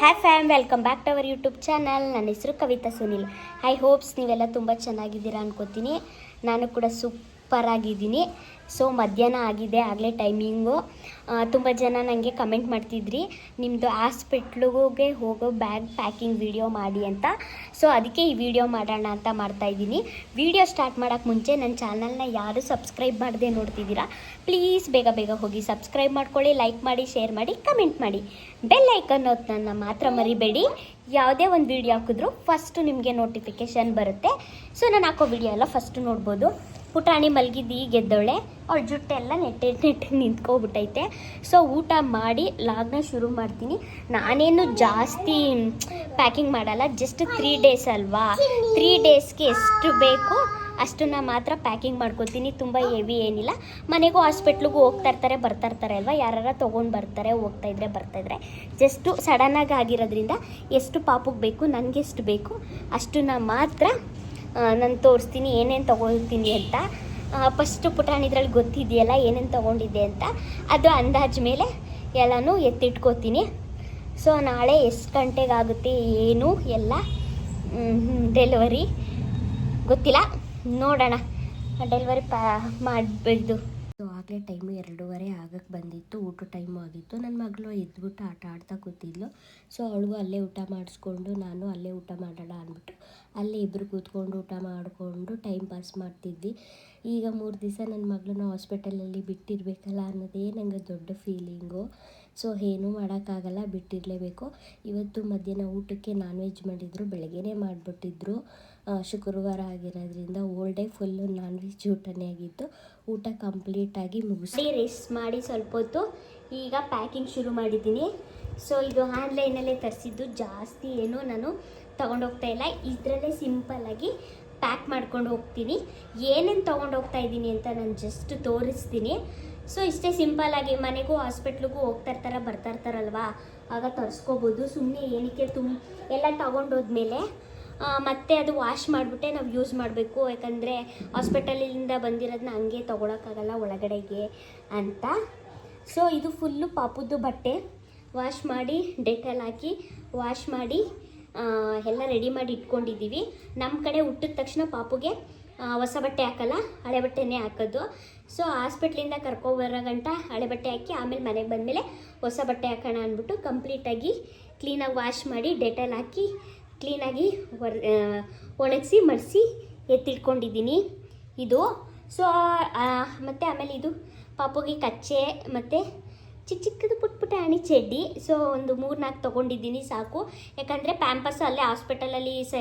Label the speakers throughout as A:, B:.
A: Hi fam welcome back to our YouTube channel ನನ್ನ ಹೆಸರು Kavita Sunil. I hopes ನೀವೆಲ್ಲ ತುಂಬ ಚೆನ್ನಾಗಿದ್ದೀರಾ ಅನ್ಕೋತೀನಿ. ನಾನು ಕೂಡ ಸೂಪರ್ ಆಗಿದ್ದೀನಿ ಸೊ ಮಧ್ಯಾಹ್ನ ಆಗಿದೆ, ಆಗಲೇ ಟೈಮಿಂಗು ತುಂಬ ಜನ ನನಗೆ ಕಮೆಂಟ್ ಮಾಡ್ತಿದ್ರಿ ನಿಮ್ಮದು ಹಾಸ್ಪಿಟ್ಲಿಗೆ ಹೋಗೋ ಬ್ಯಾಗ್ ಪ್ಯಾಕಿಂಗ್ ವಿಡಿಯೋ ಮಾಡಿ ಅಂತ. ಸೊ ಅದಕ್ಕೆ ಈ ವಿಡಿಯೋ ಮಾಡೋಣ ಅಂತ ಮಾಡ್ತಾಯಿದ್ದೀನಿ ವೀಡಿಯೋ ಸ್ಟಾರ್ಟ್ ಮಾಡೋಕ್ಕೆ ಮುಂಚೆ ನನ್ನ ಚಾನಲ್ನ ಯಾರು ಸಬ್ಸ್ಕ್ರೈಬ್ ಮಾಡದೆ ನೋಡ್ತಿದ್ದೀರಾ ಪ್ಲೀಸ್ ಬೇಗ ಬೇಗ ಹೋಗಿ ಸಬ್ಸ್ಕ್ರೈಬ್ ಮಾಡ್ಕೊಳ್ಳಿ ಲೈಕ್ ಮಾಡಿ ಶೇರ್ ಮಾಡಿ ಕಮೆಂಟ್ ಮಾಡಿ. ಬೆಲ್ ಐಕನ್ ನನ್ನ ಮಾತ್ರ ಮರಿಬೇಡಿ. ಯಾವುದೇ ಒಂದು ವಿಡಿಯೋ ಹಾಕಿದ್ರು ಫಸ್ಟು ನಿಮಗೆ ನೋಟಿಫಿಕೇಷನ್ ಬರುತ್ತೆ. ಸೊ ನಾನು ಹಾಕೋ ವಿಡಿಯೋ ಎಲ್ಲ ಫಸ್ಟು ನೋಡ್ಬೋದು. ಪುಟಾಣಿ ಮಲಗಿದ್ದು ಈಗ ಗೆದ್ದವಳೆ ಅವಳ ಜುಟ್ಟೆಲ್ಲ ನೆಟ್ಟೆ ನೆಟ್ಟೆ ನಿಂತ್ಕೊಬಿಟ್ಟೈತೆ. ಸೊ ಊಟ ಮಾಡಿ ಲಾಗ್ನ ಶುರು ಮಾಡ್ತೀನಿ. ನಾನೇನು ಜಾಸ್ತಿ ಪ್ಯಾಕಿಂಗ್ ಮಾಡಲ್ಲ ಜಸ್ಟ್ ತ್ರೀ ಡೇಸ್ ಅಲ್ವಾ? ತ್ರೀ ಡೇಸ್ಗೆ ಎಷ್ಟು ಬೇಕೋ ಅಷ್ಟನ್ನು ಮಾತ್ರ ಪ್ಯಾಕಿಂಗ್ ಮಾಡ್ಕೊತೀನಿ. ತುಂಬ ಹೆವಿ ಏನಿಲ್ಲ. ಮನೆಗೂ ಹಾಸ್ಪಿಟ್ಲಿಗೂ ಹೋಗ್ತಾ ಇರ್ತಾರೆ, ಬರ್ತಾ ಇರ್ತಾರೆ ಅಲ್ವಾ? ಯಾರು ತೊಗೊಂಡು ಬರ್ತಾರೆ, ಹೋಗ್ತಾ ಇದ್ರೆ ಬರ್ತಾ ಇದ್ರೆ. ಜಸ್ಟು ಸಡನ್ನಾಗಿ ಆಗಿರೋದ್ರಿಂದ ಎಷ್ಟು ಪಾಪಕ್ಕೆ ಬೇಕು ನನಗೆಷ್ಟು ಬೇಕು, ಅಷ್ಟನ್ನು ಮಾತ್ರ ನಾನು ತೋರಿಸ್ತೀನಿ, ಏನೇನು ತೊಗೊಳ್ತೀನಿ ಅಂತ. ಫಸ್ಟು ಪುಟಾಣಿದ್ರಲ್ಲಿ ಗೊತ್ತಿದೆಯಲ್ಲ, ಏನೇನು ತೊಗೊಂಡಿದ್ದೆ ಅಂತ. ಅದು ಅಂದಾಜ ಮೇಲೆ ಎಲ್ಲನೂ ಎತ್ತಿಟ್ಕೋತೀನಿ. ಸೊ ನಾಳೆ ಎಷ್ಟು ಗಂಟೆಗಾಗುತ್ತೆ, ಏನು, ಎಲ್ಲ ಡೆಲಿವರಿ ಗೊತ್ತಿಲ್ಲ. ನೋಡೋಣ. ಡೆಲಿವರಿ ಪಾ ಮಾಡಬೇಕು ಆಗಲೇ ಟೈಮು ಎರಡೂವರೆ ಆಗಕ್ಕೆ ಬಂದಿತ್ತು, ಊಟ ಟೈಮು ಆಗಿತ್ತು. ನನ್ನ ಮಗಳು ಎದ್ಬಿಟ್ಟು ಆಟ ಆಡ್ತಾ ಕೂತಿದ್ಲು. ಸೊ ಅವಳಿಗೂ ಅಲ್ಲೇ ಊಟ ಮಾಡಿಸ್ಕೊಂಡು ನಾನು ಅಲ್ಲೇ ಊಟ ಮಾಡೋಣ ಅಂದ್ಬಿಟ್ಟು ಅಲ್ಲೇ ಇಬ್ಬರು ಕೂತ್ಕೊಂಡು ಊಟ ಮಾಡಿಕೊಂಡು ಟೈಮ್ ಪಾಸ್ ಮಾಡ್ತಿದ್ವಿ. ಈಗ ಮೂರು ದಿವಸ ನನ್ನ ಮಗಳನ್ನ ಹಾಸ್ಪಿಟಲಲ್ಲಿ ಬಿಟ್ಟಿರಬೇಕಲ್ಲ ಅನ್ನೋದೇ ನನಗೆ ದೊಡ್ಡ ಫೀಲಿಂಗು ಸೊ ಏನೂ ಮಾಡೋಕ್ಕಾಗಲ್ಲ, ಬಿಟ್ಟಿರಲೇಬೇಕು. ಇವತ್ತು ಮಧ್ಯಾಹ್ನ ಊಟಕ್ಕೆ ನಾನ್ ವೆಜ್ ಮಾಡಿದ್ರು, ಬೆಳಗ್ಗೆನೇ ಮಾಡಿಬಿಟ್ಟಿದ್ರು. ಶುಕ್ರವಾರ ಆಗಿರೋದ್ರಿಂದ whole day full non veg ಊಟನೇ ಆಗಿತ್ತು. ಊಟ ಕಂಪ್ಲೀಟಾಗಿ ಮುಗಿಸಿ ರೆಸ್ಟ್ ಮಾಡಿ ಸ್ವಲ್ಪ ಹೊತ್ತು ಈಗ ಪ್ಯಾಕಿಂಗ್ ಶುರು ಮಾಡಿದ್ದೀನಿ. ಸೊ ಇದು ಆನ್ಲೈನಲ್ಲೇ ತರಿಸಿದ್ದು. ಜಾಸ್ತಿ ಏನು ನಾನು ತೊಗೊಂಡೋಗ್ತಾ ಇಲ್ಲ. ಇದರಲ್ಲೇ ಸಿಂಪಲ್ಲಾಗಿ ಪ್ಯಾಕ್ ಮಾಡ್ಕೊಂಡು ಹೋಗ್ತೀನಿ. ಏನೇನು ತೊಗೊಂಡು ಹೋಗ್ತಾ ಇದ್ದೀನಿ ಅಂತ ನಾನು ಜಸ್ಟ್ ತೋರಿಸ್ತೀನಿ. ಸೊ ಇಷ್ಟೇ ಸಿಂಪಲ್ಲಾಗಿ ಮನೆಗೂ ಹಾಸ್ಪಿಟ್ಲಿಗೂ ಹೋಗ್ತಾ ಇರ್ತಾರೆ, ಬರ್ತಾ ಆಗ ತರಿಸ್ಕೋಬೋದು. ಸುಮ್ಮನೆ ಏನಕ್ಕೆ ತುಂಬ ಎಲ್ಲ ತಗೊಂಡೋದ್ಮೇಲೆ ಮತ್ತೆ ಅದು ವಾಶ್ ಮಾಡಿಬಿಟ್ಟೆ, ನಾವು ಯೂಸ್ ಮಾಡಬೇಕು. ಯಾಕಂದರೆ ಹಾಸ್ಪಿಟಲಿಂದ ಬಂದಿರೋದನ್ನ ಹಂಗೆ ತೊಗೊಳಕ್ಕಾಗಲ್ಲ ಒಳಗಡೆಗೆ ಅಂತ. ಸೊ ಇದು ಫುಲ್ಲು ಪಾಪುದ್ದು ಬಟ್ಟೆ. ವಾಶ್ ಮಾಡಿ ಡೆಟಲ್ ಹಾಕಿ ವಾಶ್ ಮಾಡಿ ಎಲ್ಲ ರೆಡಿ ಮಾಡಿ ಇಟ್ಕೊಂಡಿದ್ದೀವಿ. ನಮ್ಮ ಕಡೆ ಹುಟ್ಟಿದ ತಕ್ಷಣ ಪಾಪುಗೆ ಹೊಸ ಬಟ್ಟೆ ಹಾಕಲ್ಲ, ಹಳೆ ಬಟ್ಟೆನೇ ಹಾಕೋದು ಸೊ ಹಾಸ್ಪಿಟ್ಲಿಂದ ಕರ್ಕೊಬರೋ ಗಂಟ ಹಳೆ ಬಟ್ಟೆ ಹಾಕಿ, ಆಮೇಲೆ ಮನೆಗೆ ಬಂದಮೇಲೆ ಹೊಸ ಬಟ್ಟೆ ಹಾಕೋಣ ಅಂದ್ಬಿಟ್ಟು ಕಂಪ್ಲೀಟಾಗಿ ಕ್ಲೀನಾಗಿ ವಾಶ್ ಮಾಡಿ ಡೆಟಲ್ ಹಾಕಿ ಕ್ಲೀನಾಗಿ ಒರ್ ಒಣಗಿಸಿ, ಮಡಿಸಿ ಎತ್ತಿಟ್ಕೊಂಡಿದ್ದೀನಿ. ಇದು ಸೊ ಮತ್ತು ಆಮೇಲೆ ಇದು ಪಾಪುಗೆ ಕಚ್ಚೆ ಮತ್ತು ಚಿಕ್ಕ ಚಿಕ್ಕದು ಪುಟ್ ಪುಟ್ಟ ಹಣಿ ಚಡ್ಡಿ. ಸೊ, ಒಂದು ಮೂರು ನಾಲ್ಕು ತೊಗೊಂಡಿದ್ದೀನಿ ಸಾಕು. ಯಾಕಂದರೆ ಪ್ಯಾಂಪರ್ಸ್ ಅಲ್ಲೇ ಹಾಸ್ಪಿಟಲಲ್ಲಿ ಸ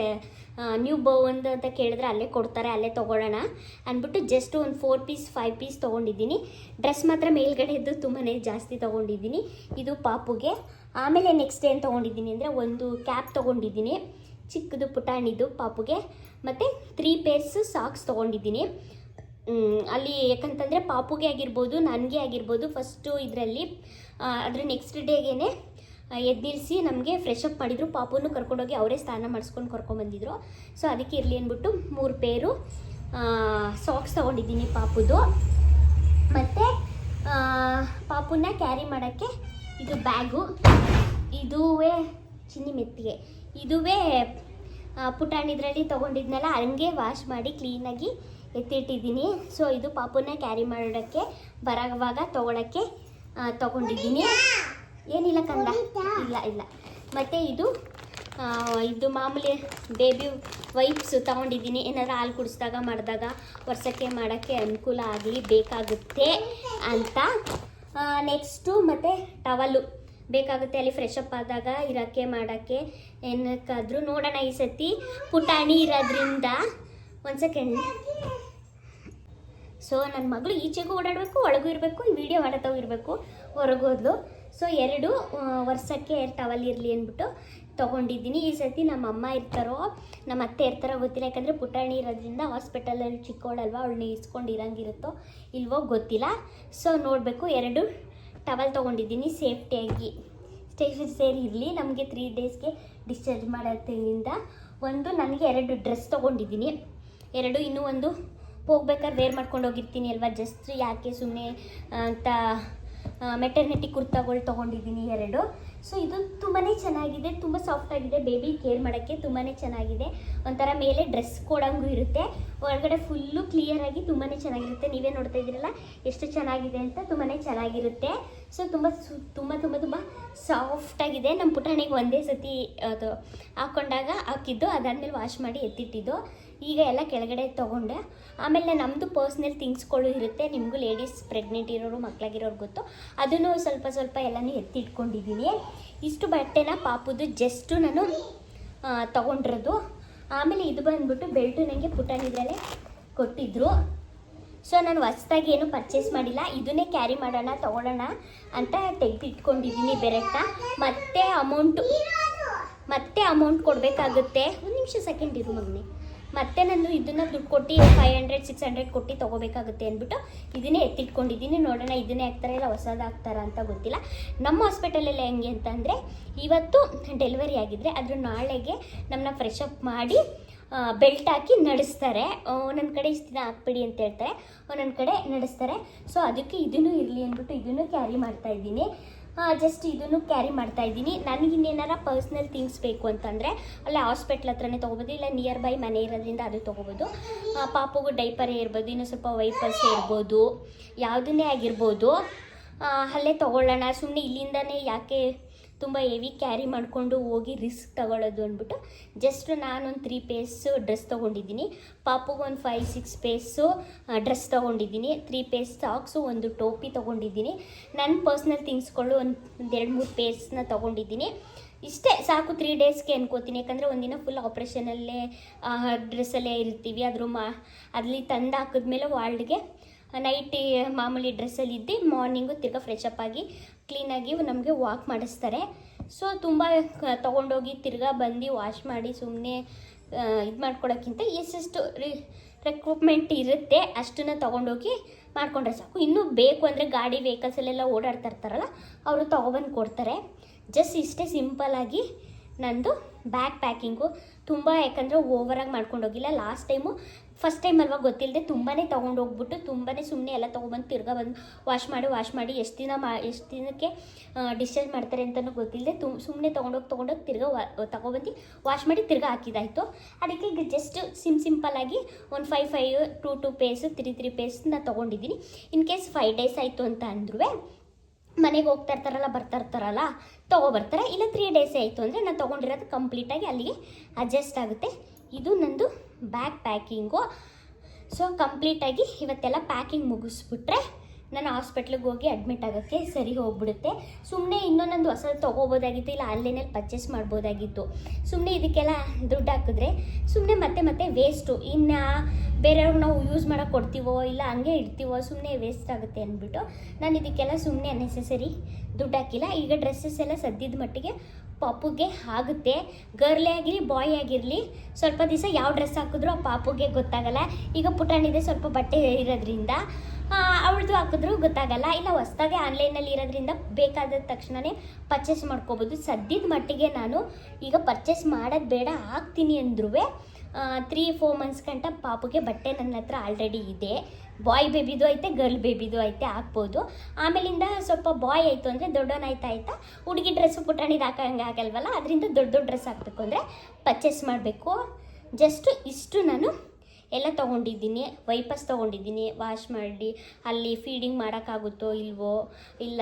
A: ನ್ಯೂ ಒಂದು ಅಂತ ಕೇಳಿದ್ರೆ ಅಲ್ಲೇ ಕೊಡ್ತಾರೆ, ಅಲ್ಲೇ ತೊಗೊಳ್ಳೋಣ ಅಂದ್ಬಿಟ್ಟು ಜಸ್ಟ್ ಒಂದು ಫೋರ್ ಪೀಸ್ ಫೈವ್ ಪೀಸ್ ತೊಗೊಂಡಿದ್ದೀನಿ. ಡ್ರೆಸ್ ಮಾತ್ರ ಮೇಲ್ಗಡೆದ್ದು ತುಂಬಾ ಜಾಸ್ತಿ ತೊಗೊಂಡಿದ್ದೀನಿ. ಇದು ಪಾಪುಗೆ. ಆಮೇಲೆ ನೆಕ್ಸ್ಟ್ ಏನು ತೊಗೊಂಡಿದ್ದೀನಿ ಅಂದರೆ ಒಂದು ಕ್ಯಾಪ್ ತೊಗೊಂಡಿದ್ದೀನಿ. ಚಿಕ್ಕದು, ಪುಟಾಣಿದು, ಪಾಪುಗೆ. ಮತ್ತು ತ್ರೀ ಪೇರ್ಸ್ ಸಾಕ್ಸ್ ತೊಗೊಂಡಿದ್ದೀನಿ. ಅಲ್ಲಿ ಯಾಕಂತಂದರೆ ಪಾಪುಗೆ ಆಗಿರ್ಬೋದು, ನನಗೆ ಆಗಿರ್ಬೋದು ಫಸ್ಟು ಇದರಲ್ಲಿ ಅದರ ನೆಕ್ಸ್ಟ್ ಡೇಗೇ ಎದ್ದಿರಿಸಿ ನಮಗೆ ಫ್ರೆಶ್ ಅಪ್ ಮಾಡಿದರು. ಪಾಪುನು ಕರ್ಕೊಂಡೋಗಿ ಅವರೇ ಸ್ನಾನ ಮಾಡಿಸ್ಕೊಂಡು ಕರ್ಕೊಂಬಂದಿದ್ರು ಸೊ ಅದಕ್ಕೆ ಇರಲಿ ಅಂದ್ಬಿಟ್ಟು ಮೂರು ಪೇರು ಸಾಕ್ಸ್ ತೊಗೊಂಡಿದ್ದೀನಿ ಪಾಪುದು. ಮತ್ತು ಪಾಪುನ ಕ್ಯಾರಿ ಮಾಡೋಕ್ಕೆ ಇದು ಬ್ಯಾಗು. ಇದುವೇ ಚಿನ್ನಿ ಮೆತ್ತಿಗೆ. ಇದುವೇ ಪುಟಾಣಿದ್ರಲ್ಲಿ ತೊಗೊಂಡಿದ್ನಲ್ಲ, ಹಂಗೆ ವಾಶ್ ಮಾಡಿ ಕ್ಲೀನಾಗಿ ಎತ್ತಿಟ್ಟಿದ್ದೀನಿ. ಸೊ ಇದು ಪಾಪುನ ಕ್ಯಾರಿ ಮಾಡೋಕ್ಕೆ ಬರೋವಾಗ ತೊಗೊಳಕ್ಕೆ ತೊಗೊಂಡಿದ್ದೀನಿ. ಏನಿಲ್ಲ ಕಂದ. ಇಲ್ಲ ಇಲ್ಲ. ಮತ್ತು ಇದು ಇದು ಮಾಮೂಲಿ ಬೇಬಿ ವೈಪ್ಸ್ ತೊಗೊಂಡಿದ್ದೀನಿ. ಏನಾದರೂ ಹಾಲು ಕುಡಿಸಿದಾಗ, ಮಾಡಿದಾಗ, ವರ್ಷಕ್ಕೆ ಮಾಡೋಕ್ಕೆ ಅನುಕೂಲ ಆಗಲಿ, ಬೇಕಾಗುತ್ತೆ ಅಂತ ನೆಕ್ಸ್ಟು ಮತ್ತು ಟವಲ್ಲು ಬೇಕಾಗುತ್ತೆ ಅಲ್ಲಿ ಫ್ರೆಶ್ ಅಪ್ ಆದಾಗ, ಇರೋಕ್ಕೆ, ಮಾಡೋಕ್ಕೆ, ಏನಕ್ಕಾದರೂ ನೋಡೋಣ ಈ ಸತಿ ಪುಟಾಣಿ ಇರೋದ್ರಿಂದ. ಒಂದು ಸೆಕೆಂಡ್ ಸೊ ನನ್ನ ಮಗಳು ಈಚೆಗೂ ಓಡಾಡಬೇಕು, ಒಳಗೂ ಇರಬೇಕು, ಈ ವಿಡಿಯೋ ಮಾಡತಾವು ಇರಬೇಕು ಹೊರಗೋದ್ಲು ಸೊ ಎರಡು ವರ್ಷಕ್ಕೆ ಟವಲ್ ಇರಲಿ ಅಂದ್ಬಿಟ್ಟು ತೊಗೊಂಡಿದ್ದೀನಿ. ಈ ಸತಿ ನಮ್ಮ ಅಮ್ಮ ಇರ್ತಾರೋ, ನಮ್ಮ ಅತ್ತೆ ಇರ್ತಾರೋ ಗೊತ್ತಿಲ್ಲ. ಯಾಕಂದರೆ ಪುಟಾಣಿ ಇರೋದ್ರಿಂದ ಹಾಸ್ಪಿಟಲಲ್ಲಿ ಚಿಕ್ಕವಳಲ್ವ ಅವಳನ್ನ ಇಸ್ಕೊಂಡು ಇರಂಗಿರುತ್ತೋ ಇಲ್ವೋ ಗೊತ್ತಿಲ್ಲ. ಸೊ ನೋಡಬೇಕು. ಎರಡು ಟವಲ್ ತೊಗೊಂಡಿದ್ದೀನಿ ಸೇಫ್ಟಿಯಾಗಿ. ಸ್ಟೇಷನ್ ಸೇರಿ ಇರಲಿ. ನಮಗೆ ತ್ರೀ ಡೇಸ್ಗೆ ಡಿಸ್ಚಾರ್ಜ್ ಮಾಡೋದ್ರಿಂದ ಒಂದು, ನನಗೆ ಎರಡು ಡ್ರೆಸ್ ತೊಗೊಂಡಿದ್ದೀನಿ. ಎರಡು, ಇನ್ನೂ ಒಂದು ಹೋಗ್ಬೇಕಾದ್ರೆ ವೇರ್ ಮಾಡ್ಕೊಂಡು ಹೋಗಿರ್ತೀನಿ ಅಲ್ವಾ? ಜಸ್ಟ್ ಯಾಕೆ ಸುಮ್ಮನೆ ಅಂತ ಮೆಟರ್ನಿಟಿ ಕುರ್ತಾಗಳು ತೊಗೊಂಡಿದ್ದೀನಿ ಎರಡು. ಸೊ ಇದು ತುಂಬಾ ಚೆನ್ನಾಗಿದೆ, ತುಂಬ ಸಾಫ್ಟ್ ಆಗಿದೆ. ಬೇಬಿ ಕೇರ್ ಮಾಡೋಕ್ಕೆ ತುಂಬಾ ಚೆನ್ನಾಗಿದೆ. ಒಂಥರ ಮೇಲೆ ಡ್ರೆಸ್ ಕೊಡಂಗೂ ಇರುತ್ತೆ. ಒಳಗಡೆ ಫುಲ್ಲು ಕ್ಲಿಯರಾಗಿ ತುಂಬಾ ಚೆನ್ನಾಗಿರುತ್ತೆ. ನೀವೇ ನೋಡ್ತಾ ಇದ್ದೀರಲ್ಲ, ಎಷ್ಟು ಚೆನ್ನಾಗಿದೆ ಅಂತ ತುಂಬಾ ಚೆನ್ನಾಗಿರುತ್ತೆ. ಸೊ, ತುಂಬ ತುಂಬ ತುಂಬ ತುಂಬ ಸಾಫ್ಟಾಗಿದೆ ನಮ್ಮ ಪುಟಾಣಿಗೆ ಒಂದೇ ಸತಿ ಅದು ಹಾಕ್ಕೊಂಡಾಗ ಹಾಕಿದ್ದು, ಅದಾದಮೇಲೆ ವಾಶ್ ಮಾಡಿ ಎತ್ತಿಟ್ಟಿದ್ದು. ಈಗ ಎಲ್ಲ ಕೆಳಗಡೆ ತೊಗೊಂಡೆ. ಆಮೇಲೆ ನಮ್ಮದು ಪರ್ಸ್ನಲ್ ಥಿಂಗ್ಸ್ಗಳು ಇರುತ್ತೆ. ನಿಮಗೂ ಲೇಡೀಸ್ ಪ್ರೆಗ್ನೆಂಟ್ ಇರೋರು ಮಕ್ಕಳಾಗಿರೋರು ಗೊತ್ತು. ಅದನ್ನು ಸ್ವಲ್ಪ ಸ್ವಲ್ಪ ಎಲ್ಲನೂ ಎತ್ತಿಟ್ಕೊಂಡಿದ್ದೀನಿ. ಇಷ್ಟು ಬಟ್ಟೆನ ಪಾಪುದು ಜಸ್ಟು ನಾನು ತೊಗೊಂಡಿರೋದು. ಆಮೇಲೆ ಇದು ಬಂದ್ಬಿಟ್ಟು ಬೆಲ್ಟು ನನಗೆ ಪುಟಾಣಿದ್ರಲ್ಲೇ ಕೊಟ್ಟಿದ್ರು. ಸೊ ನಾನು ಹೊಸ್ದಾಗಿ ಏನು ಪರ್ಚೇಸ್ ಮಾಡಿಲ್ಲ. ಇದನ್ನೇ ಕ್ಯಾರಿ ಮಾಡೋಣ, ತೊಗೊಳ್ಳೋಣ ಅಂತ ತೆಗೆದಿಟ್ಕೊಂಡಿದ್ದೀನಿ ಬೆರೆಟ್ಟ ಮತ್ತೆ ಅಮೌಂಟು ಮತ್ತೆ ಅಮೌಂಟ್ ಕೊಡಬೇಕಾಗುತ್ತೆ. ಒಂದು ನಿಮಿಷ ಸೆಕೆಂಡ್ ಇರು ಮಗನೆ ಮತ್ತೆ ನಾನು ಇದನ್ನ ದುಡ್ಡು ಕೊಟ್ಟು ಫೈವ್ ಹಂಡ್ರೆಡ್ ಸಿಕ್ಸ್ ಹಂಡ್ರೆಡ್ ಕೊಟ್ಟು ತೊಗೋಬೇಕಾಗುತ್ತೆ ಅಂದ್ಬಿಟ್ಟು ಇದನ್ನೇ ಎತ್ತಿಟ್ಕೊಂಡಿದ್ದೀನಿ. ನೋಡೋಣ ಇದನ್ನೇ ಹಾಕ್ತಾರ ಇಲ್ಲ ಹೊಸದಾಗ್ತಾರ ಅಂತ ಗೊತ್ತಿಲ್ಲ. ನಮ್ಮ ಹಾಸ್ಪಿಟಲಲ್ಲಿ ಹೆಂಗೆ ಅಂತಂದರೆ ಇವತ್ತು ಡೆಲಿವರಿ ಆಗಿದ್ರೆ ಅದ್ರ ನಾಳೆಗೆ ನಮ್ಮನ್ನ ಫ್ರೆಶ್ ಅಪ್ ಮಾಡಿ ಬೆಲ್ಟ್ ಹಾಕಿ ನಡೆಸ್ತಾರೆ. ಒಂದೊಂದು ಕಡೆ ಇಷ್ಟು ದಿನ ಹಾಕ್ಬಿಡಿ ಅಂತ ಹೇಳ್ತಾರೆ. ಒಂದೊಂದು ಕಡೆ ನಡೆಸ್ತಾರೆ. ಸೊ ಅದಕ್ಕೆ ಇದನ್ನು ಇರಲಿ ಅಂದ್ಬಿಟ್ಟು ಇದನ್ನು ಕ್ಯಾರಿ ಮಾಡ್ತಾ ಇದ್ದೀನಿ. ಜಸ್ಟ್ ಇದನ್ನು ಕ್ಯಾರಿ ಮಾಡ್ತಾ ಇದ್ದೀನಿ. ನನಗೆ ಇನ್ನೇನಾರ ಪರ್ಸ್ನಲ್ ಥಿಂಗ್ಸ್ ಬೇಕು ಅಂತಂದರೆ, ಅಲ್ಲೇ ಹಾಸ್ಪಿಟ್ಲ್ ಹತ್ರನೇ ತೊಗೋಬೋದು, ಇಲ್ಲ ನಿಯರ್ ಬೈ ಮನೆ ಇರೋದ್ರಿಂದ ಅದು ತೊಗೋಬೋದು. ಪಾಪುಗೂ ಡೈಪರೇ ಇರ್ಬೋದು, ಇನ್ನು ಸ್ವಲ್ಪ ವೈಪರ್ಸ್ ಇರ್ಬೋದು, ಯಾವುದನ್ನೇ ಆಗಿರ್ಬೋದು ಅಲ್ಲೇ ತೊಗೊಳ್ಳೋಣ ಸುಮ್ಮನೆ ಇಲ್ಲಿಂದನೇ ಯಾಕೆ ತುಂಬ ಹೆವಿ ಕ್ಯಾರಿ ಮಾಡಿಕೊಂಡು ಹೋಗಿ ರಿಸ್ಕ್ ತಗೊಳ್ಳೋದು ಅಂದ್ಬಿಟ್ಟು ಜಸ್ಟ್ ನಾನೊಂದು ತ್ರೀ ಪೇಸು ಡ್ರೆಸ್ ತೊಗೊಂಡಿದ್ದೀನಿ. ಪಾಪುಗೆ ಒಂದು ಫೈವ್ ಸಿಕ್ಸ್ ಪೇಸು ಡ್ರೆಸ್ ತೊಗೊಂಡಿದ್ದೀನಿ. ತ್ರೀ ಪೇಸ್ ಸಾಕ್ಸು ಒಂದು ಟೋಪಿ ತೊಗೊಂಡಿದ್ದೀನಿ. ನನ್ನ ಪರ್ಸ್ನಲ್ ಥಿಂಗ್ಸ್ಗಳು ಒಂದು ಒಂದು ಎರಡು, ಮೂರು ಪೇಸ್ನ ತೊಗೊಂಡಿದ್ದೀನಿ. ಇಷ್ಟೇ, ಸಾಕು ತ್ರೀ ಡೇಸ್ಗೆ ಅನ್ಕೋತೀನಿ. ಯಾಕಂದರೆ ಒಂದಿನ ಫುಲ್ ಆಪ್ರೇಷನಲ್ಲೇ ಡ್ರೆಸ್ಸಲ್ಲೇ ಇರ್ತೀವಿ. ಅದ್ರ ಮಾ, ಅಲ್ಲಿ ತಂದು ಹಾಕಿದ್ಮೇಲೆ ವಾಲ್ಡ್ಗೆ ನೈಟ್ ಮಾಮೂಲಿ ಡ್ರೆಸ್ಸಲ್ಲಿ ಇದ್ದು ಮಾರ್ನಿಂಗು ತಿರ್ಗಾ ಫ್ರೆಶ್ ಅಪ್ ಆಗಿ ಕ್ಲೀನಾಗಿ ನಮಗೆ ವಾಕ್ ಮಾಡಿಸ್ತಾರೆ. ಸೊ ತುಂಬ ತೊಗೊಂಡೋಗಿ ತಿರ್ಗಾ ಬಂದು ವಾಶ್ ಮಾಡಿ ಸುಮ್ಮನೆ ಇದು ಮಾಡ್ಕೊಡೋಕ್ಕಿಂತ ಎಷ್ಟೆಷ್ಟು ರಿ ರೆಕ್ರೂಟ್ಮೆಂಟ್ ಇರುತ್ತೆ. ಅಷ್ಟನ್ನು ತೊಗೊಂಡೋಗಿ ಮಾಡ್ಕೊಂಡ್ರೆ ಸಾಕು. ಇನ್ನೂ ಬೇಕು ಅಂದರೆ ಗಾಡಿ ವೆಹಿಕಲ್ಸಲ್ಲೆಲ್ಲ ಓಡಾಡ್ತಾ ಇರ್ತಾರಲ್ಲ, ಅವರು ತೊಗೊಬಂದು ಕೊಡ್ತಾರೆ. ಜಸ್ಟ್ ಇಷ್ಟೇ ಸಿಂಪಲ್ಲಾಗಿ ನಂದು ಬ್ಯಾಗ್ ಪ್ಯಾಕಿಂಗು ತುಂಬ ಯಾಕಂದರೆ ಓವರಾಗಿ ಮಾಡ್ಕೊಂಡೋಗಿಲ್ಲ. ಲಾಸ್ಟ್ ಟೈಮು ಫಸ್ಟ್ ಟೈಮ್ ಅಲ್ವಾ ಗೊತ್ತಿಲ್ಲದೆ ತುಂಬಾ ತೊಗೊಂಡು ಹೋಗ್ಬಿಟ್ಟು ತುಂಬಾ ಸುಮ್ಮನೆ ಎಲ್ಲ ತೊಗೊಬಂದು ತಿರ್ಗಾ ಬಂದು ವಾಶ್ ಮಾಡಿ ವಾಶ್ ಮಾಡಿ ಎಷ್ಟು ದಿನ ಮಾ, ಎಷ್ಟು ದಿನಕ್ಕೆ ಡಿಸ್ಚಾರ್ಜ್ ಮಾಡ್ತಾರೆ ಅಂತಲೂ ಗೊತ್ತಿಲ್ಲದೆ ತು ಸುಮ್ಮನೆ ತೊಗೊಂಡೋಗಿ ತೊಗೊಂಡೋಗಿ ತಿರ್ಗಾ ವಾ, ತೊಗೊಬಂದು ವಾಶ್ ಮಾಡಿ ತಿರ್ಗಾ ಹಾಕಿದಾಯಿತು. ಅದಕ್ಕೆ ಈಗ ಜಸ್ಟ್ ಸಿಮ್ ಸಿಂಪಲ್ಲಾಗಿ ಒಂದು five five two two piece three three piece ನಾನು ತೊಗೊಂಡಿದ್ದೀನಿ ಇನ್ ಕೇಸ್ ಫೈವ್ ಡೇಸ್ ಆಯಿತು ಅಂತ ಅಂದ್ರೂ ಮನೆಗೆ ಹೋಗ್ತಾ ಇರ್ತಾರಲ್ಲ, ಬರ್ತಾ ಇರ್ತಾರಲ್ಲ ತೊಗೊಬರ್ತಾರೆ ಇಲ್ಲ ತ್ರೀ ಡೇಸೇ ಆಯಿತು ಅಂದರೆ ನಾನು ತೊಗೊಂಡಿರೋದು ಕಂಪ್ಲೀಟಾಗಿ ಅಲ್ಲಿಗೆ ಅಡ್ಜಸ್ಟ್ ಆಗುತ್ತೆ. ಇದು ನಂದು ಬ್ಯಾಗ್ ಪ್ಯಾಕಿಂಗು ಸೊ ಕಂಪ್ಲೀಟಾಗಿ ಇವತ್ತೆಲ್ಲ ಪ್ಯಾಕಿಂಗ್ ಮುಗಿಸ್ಬಿಟ್ರೆ ನಾನು ಹಾಸ್ಪಿಟ್ಲಿಗೆ ಹೋಗಿ ಅಡ್ಮಿಟ್ ಆಗೋಕ್ಕೆ ಸರಿ ಹೋಗ್ಬಿಡುತ್ತೆ. ಸುಮ್ಮನೆ ಇನ್ನೊಂದೊಂದು ಹೊಸದು ತೊಗೋಬೋದಾಗಿತ್ತು, ಇಲ್ಲ ಆನ್ಲೈನಲ್ಲಿ ಪರ್ಚೇಸ್ ಮಾಡ್ಬೋದಾಗಿತ್ತು. ಸುಮ್ಮನೆ ಇದಕ್ಕೆಲ್ಲ ದುಡ್ಡು ಹಾಕಿದ್ರೆ ಸುಮ್ಮನೆ ಮತ್ತೆ ಮತ್ತೆ ವೇಸ್ಟು ಇನ್ನು ಬೇರೆಯವ್ರಿಗೆ ನಾವು ಯೂಸ್ ಮಾಡೋಕೆ ಕೊಡ್ತೀವೋ, ಇಲ್ಲ ಹಂಗೆ ಇಡ್ತೀವೋ ಸುಮ್ಮನೆ ವೇಸ್ಟ್ ಆಗುತ್ತೆ ಅಂದ್ಬಿಟ್ಟು ನಾನು ಇದಕ್ಕೆಲ್ಲ ಸುಮ್ಮನೆ ಅನ್ನೆಸೆಸರಿ ದುಡ್ಡು ಹಾಕಿಲ್ಲ. ಈಗ ಡ್ರೆಸ್ಸಸ್ ಎಲ್ಲ ಸದ್ಯದ ಮಟ್ಟಿಗೆ ಪಾಪುಗೆ ಆಗುತ್ತೆ. ಗರ್ಲೇ ಆಗಿರಲಿ, ಬಾಯ್ ಆಗಿರಲಿ, ಸ್ವಲ್ಪ ದಿವಸ ಯಾವ ಡ್ರೆಸ್ ಹಾಕಿದ್ರು ಆ ಪಾಪುಗೆ ಗೊತ್ತಾಗಲ್ಲ. ಈಗ ಪುಟಾಣಿದೆ ಸ್ವಲ್ಪ ಬಟ್ಟೆ ಇರೋದ್ರಿಂದ ಅವಳದು ಹಾಕಿದ್ರು ಗೊತ್ತಾಗಲ್ಲ. ಇಲ್ಲ, ಹೊಸ್ದಾಗೆ ಆನ್ಲೈನಲ್ಲಿ ಇರೋದ್ರಿಂದ ಬೇಕಾದ ತಕ್ಷಣವೇ ಪರ್ಚೇಸ್ ಮಾಡ್ಕೋಬೋದು. ಸದ್ಯದ ಮಟ್ಟಿಗೆ ನಾನು ಈಗ ಪರ್ಚೇಸ್ ಮಾಡೋದು ಬೇಡ, ಹಾಕ್ತೀನಿ ಅಂದ್ರೂ ತ್ರೀ ಫೋರ್ ಮಂತ್ಸ್ ಗಂಟ ಪಾಪುಗೆ ಬಟ್ಟೆ ನನ್ನ ಹತ್ರ ಆಲ್ರೆಡಿ ಇದೆ. ಬಾಯ್ ಬೇಬಿದು ಐತೆ ಗರ್ಲ್ ಬೇಬಿದು ಐತೆ, ಹಾಕ್ಬೋದು. ಆಮೇಲಿಂದ ಸ್ವಲ್ಪ ಬಾಯ್ ಆಯಿತು ಅಂದರೆ ದೊಡ್ಡವನಾಯ್ತಾ ಆಯ್ತಾ, ಹುಡುಗಿ ಡ್ರೆಸ್ಸು ಪುಟಾಣಿದು ಹಾಕೋಂಗೆ ಆಗಲ್ವಲ್ಲ, ಅದರಿಂದ ದೊಡ್ಡ ದೊಡ್ಡ ಡ್ರೆಸ್ ಹಾಕಬೇಕು ಅಂದರೆ ಪರ್ಚೇಸ್ ಮಾಡಬೇಕು. ಜಸ್ಟ್ ಇಷ್ಟು ನಾನು ಎಲ್ಲ ತೊಗೊಂಡಿದ್ದೀನಿ. ವೈಪಸ್ ತೊಗೊಂಡಿದ್ದೀನಿ ವಾಶ್ ಮಾಡಿ, ಅಲ್ಲಿ ಫೀಡಿಂಗ್ ಮಾಡೋಕ್ಕಾಗುತ್ತೋ ಇಲ್ವೋ, ಇಲ್ಲ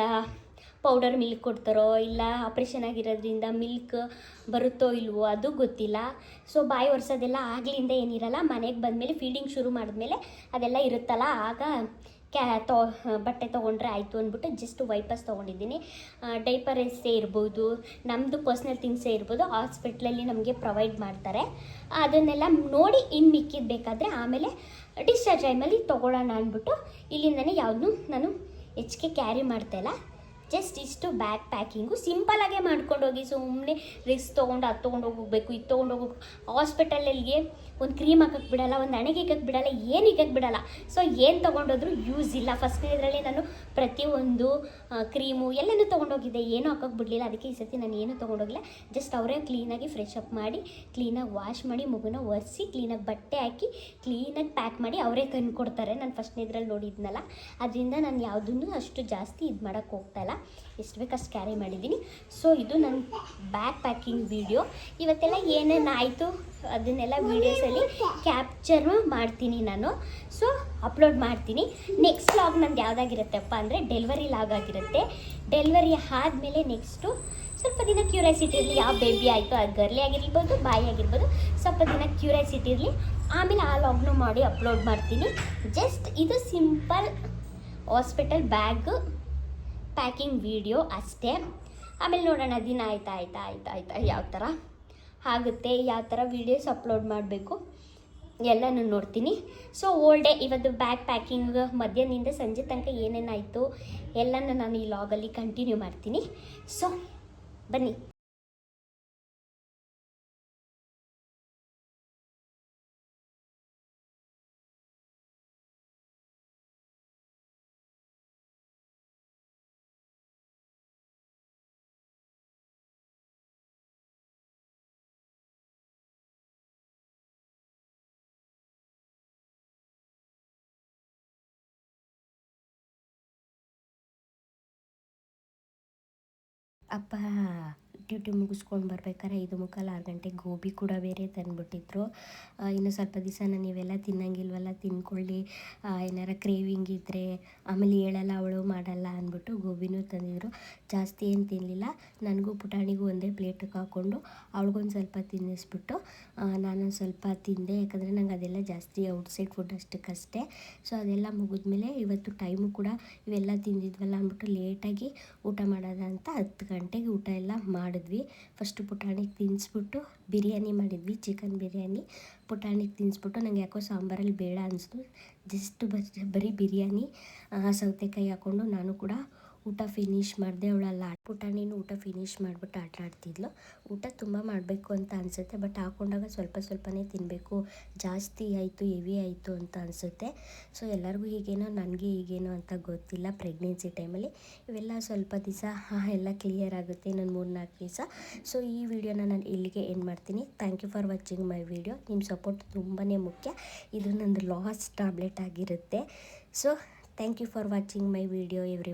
A: ಪೌಡರ್ ಮಿಲ್ಕ್ ಕೊಡ್ತಾರೋ ಇಲ್ಲ ಆಪ್ರೇಷನ್ ಆಗಿರೋದ್ರಿಂದ ಮಿಲ್ಕ್ ಬರುತ್ತೋ ಇಲ್ವೋ ಅದು ಗೊತ್ತಿಲ್ಲ. ಸೊ ಬಾಯಿ ಒರೆಸೋದೆಲ್ಲ ಆಗಲಿಂದ ಏನಿರಲ್ಲ, ಮನೆಗೆ ಬಂದಮೇಲೆ ಫೀಡಿಂಗ್ ಶುರು ಮಾಡಿದ್ಮೇಲೆ ಅದೆಲ್ಲ ಇರುತ್ತಲ್ಲ, ಆಗ ಕ್ಯಾ ತೊ, ಬಟ್ಟೆ ತೊಗೊಂಡ್ರೆ ಆಯಿತು ಅಂದ್ಬಿಟ್ಟು ಜಸ್ಟ್ ವೈಪರ್ಸ್ ತೊಗೊಂಡಿದ್ದೀನಿ. ಡೈಪರೆನ್ಸೇ ಇರ್ಬೋದು ನಮ್ಮದು ಪರ್ಸ್ನಲ್ ಥಿಂಗ್ಸೇ ಇರ್ಬೋದು ಹಾಸ್ಪಿಟ್ಲಲ್ಲಿ ನಮಗೆ ಪ್ರೊವೈಡ್ ಮಾಡ್ತಾರೆ. ಅದನ್ನೆಲ್ಲ ನೋಡಿ ಇನ್ನು ಮಿಕ್ಕಿದ್ದು ಬೇಕಾದರೆ ಆಮೇಲೆ ಡಿಸ್ಚಾರ್ಜ್ ಟೈಮಲ್ಲಿ ತೊಗೊಳ್ಳೋಣ ಅಂದ್ಬಿಟ್ಟು ಇಲ್ಲಿಂದನೇ ಯಾವುದನ್ನು ನಾನು ಹೆಚ್ಚಿಗೆ ಕ್ಯಾರಿ ಮಾಡ್ತಾಯಿಲ್ಲ ಜಸ್ಟ್ ಇಷ್ಟು ಬ್ಯಾಗ್ ಪ್ಯಾಕಿಂಗು ಸಿಂಪಲಾಗೆ ಮಾಡ್ಕೊಂಡು ಹೋಗಿ ಸುಮ್ಮನೆ ರಿಸ್ಕ್ ತೊಗೊಂಡು ಅದು ತೊಗೊಂಡು ಹೋಗ್ಬೇಕು, ಇದು ತೊಗೊಂಡು ಹೋಗ್ಬೇಕು. ಹಾಸ್ಪಿಟಲಲ್ಲಿಗೆ ಒಂದು ಕ್ರೀಮ್ ಹಾಕಕ್ಕೆ ಬಿಡಲ್ಲ, ಒಂದು ಹಣೆಗೆ ಇಕ್ಕಕ್ಕೆ ಬಿಡಲ್ಲ, ಏನು ಇಕ್ಕಕ್ಕೆ ಬಿಡಲ್ಲ. ಸೊ ಏನು ತೊಗೊಂಡೋದ್ರೂ ಯೂಸ್ ಇಲ್ಲ. ಫಸ್ಟ್ನೇ ಇದರಲ್ಲಿ ನಾನು ಪ್ರತಿಯೊಂದು ಕ್ರೀಮು ಎಲ್ಲನೂ ತೊಗೊಂಡೋಗಿದ್ದೆ. ಏನೂ ಹಾಕಕ್ಕೆ ಬಿಡಲಿಲ್ಲ. ಅದಕ್ಕೆ ಈ ಸರ್ತಿ ನಾನು ಏನೂ ತೊಗೊಂಡೋಗಿಲ್ಲ ಜಸ್ಟ್ ಅವರೇ ಕ್ಲೀನಾಗಿ ಫ್ರೆಶ್ ಅಪ್ ಮಾಡಿ ಕ್ಲೀನಾಗಿ ವಾಶ್ ಮಾಡಿ, ಮಗುನ ಒರೆಸಿ ಕ್ಲೀನಾಗಿ ಬಟ್ಟೆ ಹಾಕಿ ಕ್ಲೀನಾಗಿ ಪ್ಯಾಕ್ ಮಾಡಿ ಅವರೇ ತಂದು ಕೊಡ್ತಾರೆ ನಾನು ಫಸ್ಟ್ನೇ ಇದರಲ್ಲಿ ನೋಡಿದ್ನಲ್ಲ. ಅದರಿಂದ ನಾನು ಯಾವುದನ್ನು ಅಷ್ಟು ಜಾಸ್ತಿ ಇದು ಮಾಡೋಕ್ಕೆ ಹೋಗ್ತಾಯಿಲ್ಲ
B: ಎಷ್ಟು ಬೇಕಷ್ಟು ಕ್ಯಾರಿ ಮಾಡಿದ್ದೀನಿ. ಸೊ ಇದು ನನ್ನ ಬ್ಯಾಗ್ ಪ್ಯಾಕಿಂಗ್ ವೀಡಿಯೋ ಇವತ್ತೆಲ್ಲ ಏನೇನು ಆಯಿತು ಅದನ್ನೆಲ್ಲ ವೀಡಿಯೋಸಲ್ಲಿ ಕ್ಯಾಪ್ಚರ್ ಮಾಡ್ತೀನಿ ನಾನು. ಸೊ ಅಪ್ಲೋಡ್ ಮಾಡ್ತೀನಿ. ನೆಕ್ಸ್ಟ್ ಲಾಗ್ ನಂದು ಯಾವುದಾಗಿರುತ್ತಪ್ಪ ಅಂದರೆ ಡೆಲಿವರಿ ಲಾಗ್ ಆಗಿರುತ್ತೆ. ಡೆಲಿವರಿ ಆದಮೇಲೆ ನೆಕ್ಸ್ಟು ಸ್ವಲ್ಪ ದಿನ ಕ್ಯೂರಿಯಾಸಿಟಿ ಇರಲಿ, ಯಾವ ಬೇಬಿ ಆಯಿತು, ಅದು ಗರ್ಲಿ ಆಗಿರ್ಬೋದು, ಬಾಯಿ ಆಗಿರ್ಬೋದು, ಸ್ವಲ್ಪ ದಿನ ಕ್ಯೂರಿಯಾಸಿಟಿ ಇರಲಿ. ಆಮೇಲೆ ಆ ಲಾಗ್ನು ಮಾಡಿ ಅಪ್ಲೋಡ್ ಮಾಡ್ತೀನಿ. ಜಸ್ಟ್ ಇದು simple hospital bag packing video ಅಷ್ಟೇ. ಆಮೇಲೆ ನೋಡೋಣ, ದಿನ ಆಯ್ತಾ ಆಯ್ತಾ ಆಯ್ತಾ ಆಯ್ತಾ, ಯಾವ ಥರ ಆಗುತ್ತೆ, ಯಾವ ಥರ ವೀಡಿಯೋಸ್ ಅಪ್ಲೋಡ್ ಮಾಡಬೇಕು, ಎಲ್ಲನೂ ನೋಡ್ತೀನಿ. ಸೊ ಓಲ್ಡ್ ಡೇ ಇವತ್ತು ಬ್ಯಾಗ್ ಪ್ಯಾಕಿಂಗ್ ಮಧ್ಯಾಹ್ನದಿಂದ ಸಂಜೆ ತನಕ ಏನೇನಾಯಿತು, ಎಲ್ಲನೂ ನಾನು ಈ ಲಾಗಲ್ಲಿ ಕಂಟಿನ್ಯೂ ಮಾಡ್ತೀನಿ. ಸೊ ಬನ್ನಿ. apa? ಡ್ಯೂಟಿ ಮುಗಿಸ್ಕೊಂಡು ಬರ್ಬೇಕಾದ್ರೆ ಐದು ಮುಕ್ಕಾಲು ಆರು ಗಂಟೆಗೆ ಗೋಬಿ ಕೂಡ ಬೇರೆ ತಂದುಬಿಟ್ಟಿದ್ರು. ಇನ್ನು ಸ್ವಲ್ಪ ದಿವಸ ನೀವೆಲ್ಲ ತಿನ್ನಂಗಿಲ್ವಲ್ಲ, ತಿನ್ಕೊಳ್ಳಿ. ಏನಾರ ಕ್ರೇವಿಂಗ್ ಇದ್ದರೆ ಆಮೇಲೆ ಹೇಳಲ್ಲ, ಅವಳು ಮಾಡಲ್ಲ ಅಂದ್ಬಿಟ್ಟು ಗೋಬಿನೂ ತಂದಿದ್ರು. ಜಾಸ್ತಿ ಏನು ತಿನ್ನಲಿಲ್ಲ ನನಗೂ ಪುಟಾಣಿಗೂ ಒಂದೇ ಪ್ಲೇಟಿಗೆ ಹಾಕ್ಕೊಂಡು ಅವಳಿಗೊಂದು ಸ್ವಲ್ಪ ತಿನ್ನಿಸ್ಬಿಟ್ಟು ನಾನು ಸ್ವಲ್ಪ ತಿಂದೆ. ಯಾಕಂದರೆ ನಂಗೆ ಅದೆಲ್ಲ ಜಾಸ್ತಿ ಔಟ್ಸೈಡ್ ಫುಡ್ ಅಷ್ಟಕ್ಕಷ್ಟೇ ಸೊ ಅದೆಲ್ಲ ಮುಗಿದ್ಮೇಲೆ ಇವತ್ತು ಟೈಮು ಕೂಡ ಇವೆಲ್ಲ ತಿಂದಿದ್ವಲ್ಲ ಅಂದ್ಬಿಟ್ಟು ಲೇಟಾಗಿ ಊಟ ಮಾಡೋದಂತ ಹತ್ತು ಗಂಟೆಗೆ ಊಟ ಎಲ್ಲ ಮಾಡಿದ್ವಿ ಫಸ್ಟು ಪುಟಾಣಿಗೆ ತಿನ್ನಿಸ್ಬಿಟ್ಟು ಬಿರಿಯಾನಿ ಮಾಡಿದ್ವಿ ಚಿಕನ್ ಬಿರಿಯಾನಿ. ಪುಟಾಣಿಗೆ ತಿನ್ನಿಸ್ಬಿಟ್ಟು ನಂಗೆ ಯಾಕೋ ಸಾಂಬಾರಲ್ಲಿ ಬೇಡ ಅನಿಸ್ತು. ಜಸ್ಟ್ ಬರೀ ಬಿರಿಯಾನಿ ಆ, ಸೌತೆಕಾಯಿ ಹಾಕ್ಕೊಂಡು ನಾನು ಕೂಡ ಊಟ ಫಿನಿಶ್ ಮಾಡಿದೆ ಅವಳಲ್ಲ ನೀನು ಊಟ ಫಿನಿಶ್ ಮಾಡಿಬಿಟ್ಟು ಆಟ ಆಡ್ತಿದ್ಲು. ಊಟ ತುಂಬ ಮಾಡಬೇಕು ಅಂತ ಅನಿಸುತ್ತೆ ಬಟ್ ಹಾಕೊಂಡಾಗ ಸ್ವಲ್ಪ ಸ್ವಲ್ಪನೇ ತಿನ್ನಬೇಕು ಜಾಸ್ತಿ ಆಯಿತು, ಹೆವಿ ಆಯಿತು ಅಂತ ಅನಿಸುತ್ತೆ. ಸೊ ಎಲ್ಲರಿಗೂ ಹೀಗೇನೋ, ನನಗೆ ಹೀಗೇನೋ ಅಂತ ಗೊತ್ತಿಲ್ಲ ಪ್ರೆಗ್ನೆನ್ಸಿ ಟೈಮಲ್ಲಿ ಇವೆಲ್ಲ ಸ್ವಲ್ಪ ದಿವಸ ಎಲ್ಲ ಕ್ಲಿಯರ್ ಆಗುತ್ತೆ ಇನ್ನೊಂದು ಮೂರು ನಾಲ್ಕು ದಿವಸ. ಸೊ ಈ ವಿಡಿಯೋನ ನಾನು ಇಲ್ಲಿಗೆ ಏನು ಮಾಡ್ತೀನಿ. Thank you for watching my video ನಿಮ್ಮ ಸಪೋರ್ಟ್ ತುಂಬಾ ಮುಖ್ಯ. ಇದು ನಂದು ಲಾಸ್ಟ್ ಟ್ಯಾಬ್ಲೆಟ್ ಆಗಿರುತ್ತೆ. So thank you for watching my video every